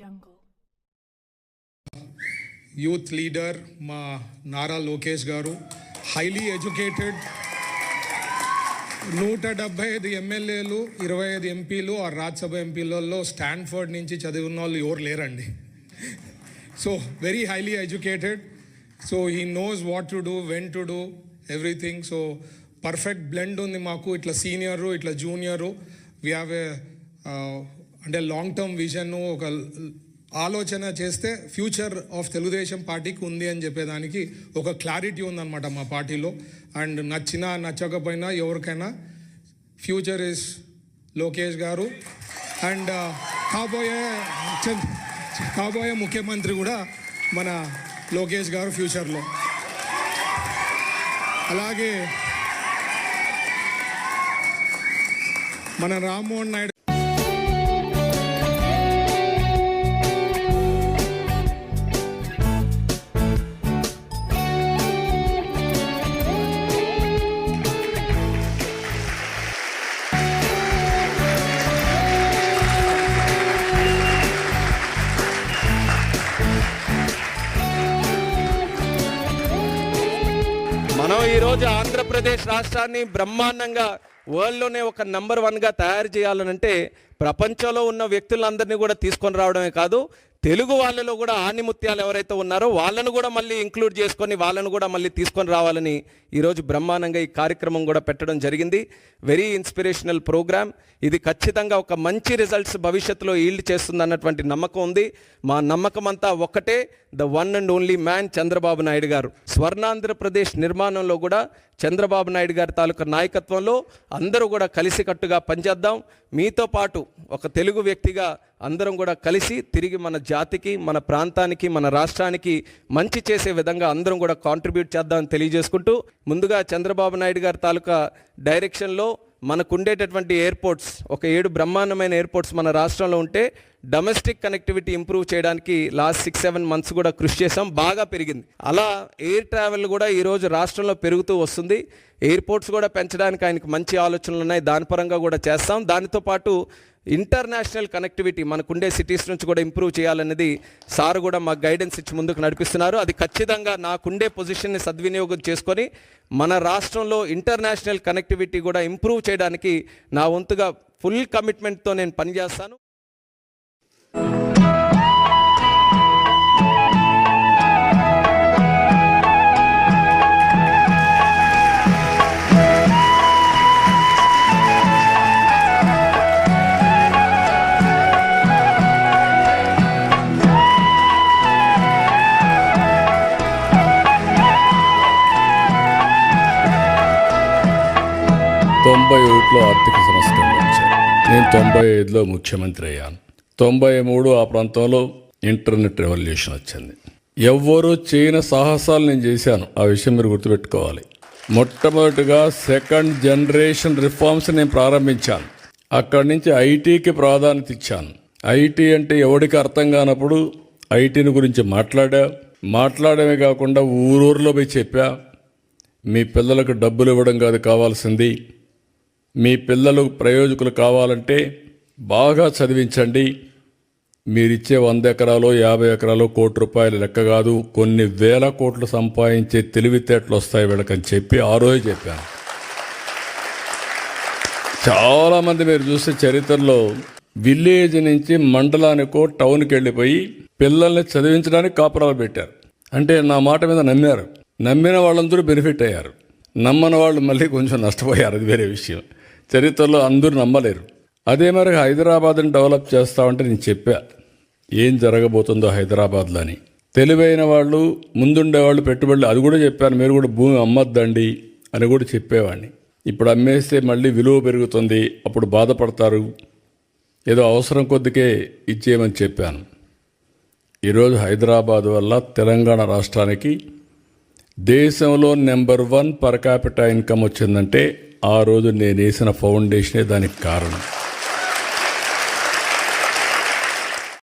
Jungle. Youth leader మా నారా లోకేష్ గారు highly educated నూట డెబ్బై ఐదు ఎమ్మెల్యేలు ఇరవై ఐదు ఎంపీలు ఆ రాజ్యసభ ఎంపీలలో స్టాన్ఫర్డ్ నుంచి చదివిన వాళ్ళు ఎవరు లేరండి. So very highly educated so he knows what to do when to do everything so perfect blend ఉంది మాకు. ఇట్లా సీనియరు ఇట్లా జూనియరు వీ హ్యావ్ ఏ అంటే లాంగ్ టర్మ్ విజన్ ఒక ఆలోచన చేస్తే ఫ్యూచర్ ఆఫ్ తెలుగుదేశం పార్టీకి ఉంది అని చెప్పేదానికి ఒక క్లారిటీ ఉందన్నమాట మా పార్టీలో. అండ్ నచ్చినా నచ్చకపోయినా ఎవరికైనా ఫ్యూచర్ ఇస్ లోకేష్ గారు. అండ్ uh, కాబోయే కాబోయే ముఖ్యమంత్రి కూడా మన లోకేష్ గారు ఫ్యూచర్లో అలాగే మన రామ్మోహన్ నాయుడు ఈరోజు ఆంధ్రప్రదేశ్ రాష్ట్రాన్ని బ్రహ్మాండంగా వరల్డ్లోనే ఒక నంబర్ వన్గా తయారు చేయాలనంటే ప్రపంచంలో ఉన్న వ్యక్తులందరినీ కూడా తీసుకొని రావడమే కాదు తెలుగు వాళ్ళలో కూడా ఆనిముత్యాలు ఎవరైతే ఉన్నారో వాళ్ళను కూడా మళ్ళీ ఇంక్లూడ్ చేసుకొని వాళ్ళను కూడా మళ్ళీ తీసుకొని రావాలని ఈరోజు బ్రహ్మాండంగా ఈ కార్యక్రమం కూడా పెట్టడం జరిగింది. వెరీ ఇన్స్పిరేషనల్ ప్రోగ్రామ్ ఇది ఖచ్చితంగా ఒక మంచి రిజల్ట్స్ భవిష్యత్తులో ఈల్డ్ చేస్తుంది అన్నటువంటి నమ్మకం ఉంది. మా నమ్మకం అంతా ఒక్కటే the one and only man Chandrababu Naidu garu. Swarnandhra Pradesh నిర్మాణంలో కూడా చంద్రబాబు నాయుడు గారి తాలూకా నాయకత్వంలో అందరూ కూడా కలిసికట్టుగా పనిచేద్దాం. మీతో పాటు ఒక తెలుగు వ్యక్తిగా అందరం కూడా కలిసి తిరిగి మన జాతికి మన ప్రాంతానికి మన రాష్ట్రానికి మంచి చేసే విధంగా అందరం కూడా కాంట్రిబ్యూట్ చేద్దామని తెలియజేసుకుంటూ ముందుగా చంద్రబాబు నాయుడు గారి తాలూకా డైరెక్షన్లో మనకు ఉండేటటువంటి ఎయిర్పోర్ట్స్ ఒక ఏడు బ్రహ్మాండమైన ఎయిర్పోర్ట్స్ మన రాష్ట్రంలో ఉంటే డొమెస్టిక్ కనెక్టివిటీ ఇంప్రూవ్ చేయడానికి లాస్ట్ సిక్స్ సెవెన్ మంత్స్ కూడా కృషి చేసాం బాగా పెరిగింది. అలా ఎయిర్ ట్రావెల్ కూడా ఈరోజు రాష్ట్రంలో పెరుగుతూ వస్తుంది. ఎయిర్పోర్ట్స్ కూడా పెంచడానికి ఆయనకు మంచి ఆలోచనలు ఉన్నాయి దాని పరంగా కూడా చేస్తాం. దానితో పాటు ఇంటర్నేషనల్ కనెక్టివిటీ మనకుండే సిటీస్ నుంచి కూడా ఇంప్రూవ్ చేయాలనేది సార్ కూడా మాకు గైడెన్స్ ఇచ్చి ముందుకు నడిపిస్తున్నారు. అది ఖచ్చితంగా నాకుండే పొజిషన్ని సద్వినియోగం చేసుకొని మన రాష్ట్రంలో ఇంటర్నేషనల్ కనెక్ట్ కనెక్టివిటీ కూడా ఇంప్రూవ్ చేయడానికి నా వంతుగా ఫుల్ కమిట్మెంట్తో నేను పనిచేస్తాను. తొంభై ఒకటిలో ఆర్థిక సంస్కరణ వచ్చాయి. నేను తొంభై ఐదులో ముఖ్యమంత్రి అయ్యాను. తొంభై మూడు ఆ ప్రాంతంలో ఇంటర్నెట్ రెవల్యూషన్ వచ్చింది. ఎవ్వరూ చేయని సాహసాలు నేను చేశాను. ఆ విషయం మీరు గుర్తుపెట్టుకోవాలి. మొట్టమొదటిగా సెకండ్ జనరేషన్ రిఫార్మ్స్ నేను ప్రారంభించాను. అక్కడి నుంచి ఐటీకి ప్రాధాన్యత ఇచ్చాను. ఐటీ అంటే ఎవడికి అర్థం కానప్పుడు ఐటీని గురించి మాట్లాడా. మాట్లాడమే కాకుండా ఊరూరులో పోయి చెప్పా. మీ పిల్లలకు డబ్బులు ఇవ్వడం కాదు కావాల్సింది. మీ పిల్లలు ప్రయోజకులు కావాలంటే బాగా చదివించండి. మీరిచ్చే వంద ఎకరాలు యాభై ఎకరాలు కోటి రూపాయలు లెక్క కాదు. కొన్ని వేల కోట్లు సంపాదించే తెలివితేటలు వస్తాయి వీళ్ళకని చెప్పి ఆ రోజు చెప్పాను. చాలామంది మీరు చూస్తే చరిత్రలో విలేజ్ నుంచి మండలానికో టౌన్కి వెళ్ళిపోయి పిల్లల్ని చదివించడానికి కాపురాలు పెట్టారు. అంటే నా మాట మీద నమ్మారు. నమ్మిన వాళ్ళందరూ బెనిఫిట్ అయ్యారు. నమ్మని వాళ్ళు మళ్ళీ కొంచెం నష్టపోయారు. అది వేరే విషయం. చరిత్రలో అందరూ నమ్మలేరు. అదే మరి హైదరాబాద్ని డెవలప్ చేస్తామంటే నేను చెప్పా ఏం జరగబోతుందో హైదరాబాద్లో అని. తెలివైన వాళ్ళు ముందుండే వాళ్ళు పెట్టుబడులు అది కూడా చెప్పాను మీరు కూడా భూమి అమ్మొద్దండి అని కూడా చెప్పేవాడిని. ఇప్పుడు అమ్మేస్తే మళ్ళీ విలువ పెరుగుతుంది అప్పుడు బాధపడతారు. ఏదో అవసరం కొద్దికే ఇచ్చేయమని చెప్పాను. ఈరోజు హైదరాబాద్ వల్ల తెలంగాణ రాష్ట్రానికి దేశంలో number one per capita income వచ్చిందంటే ఆ రోజు నేను వేసిన ఫౌండేషనే దానికి కారణం.